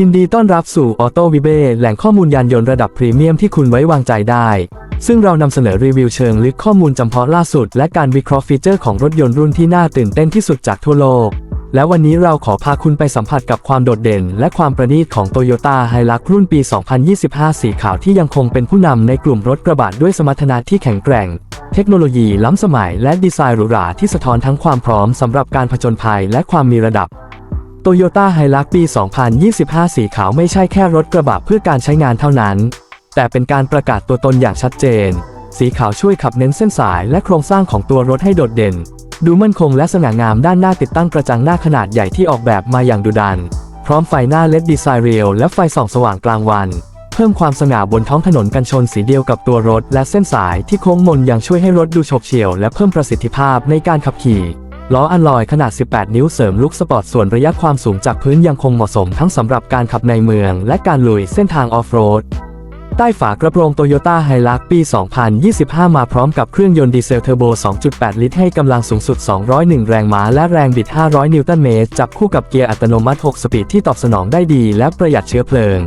ยินดีต้อนรับสู่ Auto v i b e แหล่งข้อมูลยานยนต์ระดับพรีเมียมที่คุณไว้วางใจได้ ซึ่งเรานำเสนอรีวิวเชิงลึกข้อมูลจำเพาะล่าสุด และการวิเคราะห์ฟีเจอร์ของรถยนต์รุ่นที่น่าตื่นเต้นที่สุดจากทั่วโลก และวันนี้เราขอพาคุณไปสัมผัสกับความโดดเด่น และความประณีตของ Toyota Hilux รุ่นปี 2025 สีขาวที่ยังคงเป็นผู้นำในกลุ่มรถกระบะด้วยสมรรถนะที่แข็งแกร่ง เทคโนโลยีล้ำสมัย และดีไซน์หรูหราที่สะท้อนทั้งความพร้อมสำหรับการผจญภัย และความมีระดับ โตโยต้าไฮลักปี 2025 สีขาวไม่ใช่แค่รถกระบะเพื่อการใช้งานเท่านั้น แต่เป็นการประกาศตัวตนอย่างชัดเจน สีขาวช่วยขับเน้นเส้นสายและโครงสร้างของตัวรถให้โดดเด่น ดูมั่นคงและสง่างามด้านหน้าติดตั้งกระจังหน้าขนาดใหญ่ที่ออกแบบมาอย่างดุดัน พร้อมไฟหน้าเลดดีไซน์เรียลและไฟส่องสว่างกลางวัน เพิ่มความสง่าบนท้องถนนกันชนสีเดียวกับตัวรถ และเส้นสายที่โค้งมนยังช่วยให้รถดูโฉบเฉี่ยวและเพิ่มประสิทธิภาพในการขับขี่ ล้ออัลลอยขนาด 18 นิ้วเสริมลุคสปอร์ตส่วนระยะความสูงจากพื้นยังคงเหมาะสมทั้งสำหรับการขับในเมือง และการลุยเส้นทางออฟโรด ใต้ฝากระโปรงโตโยต้าไฮลักปี 2025 มาพร้อมกับเครื่องยนต์ดีเซลเทอร์โบ 2.8 ลิตรให้กำลังสูงสุด 201 แรงม้าและแรงบิด 500 นิวตันเมตร จับคู่กับเกียร์อัตโนมัติ 6 สปีดที่ตอบสนองได้ดีและประหยัดเชื้อเพลิง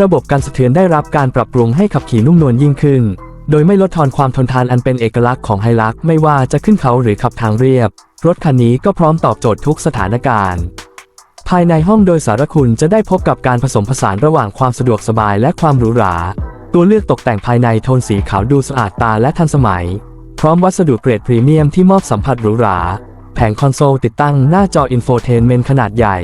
ระบบการสะเทือนได้รับการปรับปรุงให้ขับขี่นุ่มนวลยิ่งขึ้น โดยไม่ลดทอนความทนทานอันเป็นเอกลักษณ์ของไฮลักไม่ว่าจะขึ้นเขาหรือขับทางเรียบ รถคันนี้ก็พร้อมตอบโจทย์ทุกสถานการณ์ ภายในห้องโดยสารคุณจะได้พบกับการผสมผสานระหว่างความสะดวกสบายและความหรูหรา ตัวเลือกตกแต่งภายในโทนสีขาวดูสะอาดตาและทันสมัย พร้อมวัสดุเกรดพรีเมียมที่มอบสัมผัสหรูหรา แผงคอนโซลติดตั้งหน้าจออินโฟเทนเมนต์ขนาดใหญ่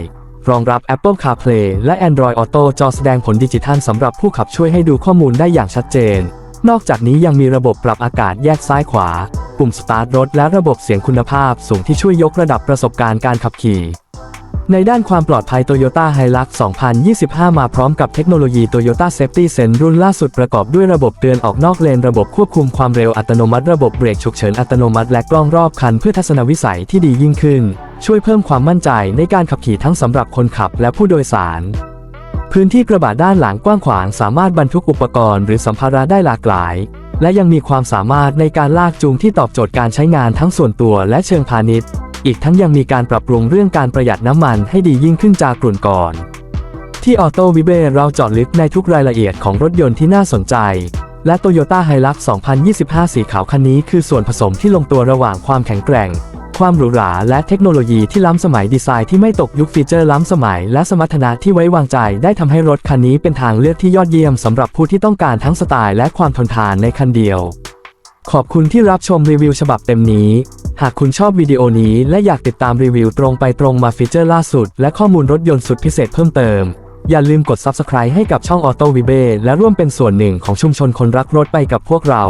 รองรับ Apple CarPlay และ Android Auto จอแสดงผลดิจิทัลสำหรับผู้ขับช่วยให้ดูข้อมูลได้อย่างชัดเจน นอกจากนี้ยังมีระบบปรับอากาศแยกซ้ายขวา ปุ่มสตาร์ทรถและระบบเสียงคุณภาพสูงที่ช่วยยกระดับประสบการณ์การขับขี่ ในด้านความปลอดภัย Toyota Hilux 2025 มาพร้อมกับเทคโนโลยี Toyota Safety Sense รุ่นล่าสุดประกอบด้วยระบบเตือนออกนอกเลน ระบบควบคุมความเร็วอัตโนมัติ ระบบเบรกฉุกเฉินอัตโนมัติ และกล้องรอบคันเพื่อทัศนวิสัยที่ดียิ่งขึ้น ช่วยเพิ่มความมั่นใจในการขับขี่ทั้งสำหรับคนขับและผู้โดยสาร พื้นที่กระบะด้านหลังกว้างขวางสามารถบรรทุกอุปกรณ์หรือสัมภาระได้หลากหลาย และยังมีความสามารถในการลากจูงที่ตอบโจทย์การใช้งานทั้งส่วนตัวและเชิงพาณิชย์ อีกทั้งยังมีการปรับปรุงเรื่องการประหยัดน้ำมันให้ดียิ่งขึ้นจากกลุ่นก่อน ที่ออโต้วิเบเราเจาะลึกในทุกรายละเอียดของรถยนต์ที่น่าสนใจ และ Toyota Hilux 2025 สีขาวคันนี้คือส่วนผสมที่ลงตัวระหว่างความแข็งแกร่ง ความหรูหราและเทคโนโลยีที่ล้ำสมัยดีไซน์ที่ไม่ตกยุคฟีเจอร์ล้ำสมัย และสมรรถนะที่ไว้วางใจ ได้ทำให้รถคันนี้เป็นทางเลือกที่ยอดเยี่ยมสำหรับผู้ที่ต้องการทั้งสไตล์และความทนทานในคันเดียว ขอบคุณที่รับชมรีวิวฉบับเต็มนี้ หากคุณชอบวิดีโอนี้และอยากติดตามรีวิวตรงไปตรงมาฟีเจอร์ล่าสุด และข้อมูลรถยนต์สุดพิเศษเพิ่มเติมอย่าลืมกด Subscribe ให้กับช่อง Auto v i b e และร่วมเป็นส่วนหนึ่งของชุมชนคนรักรถไปกับพวกเรา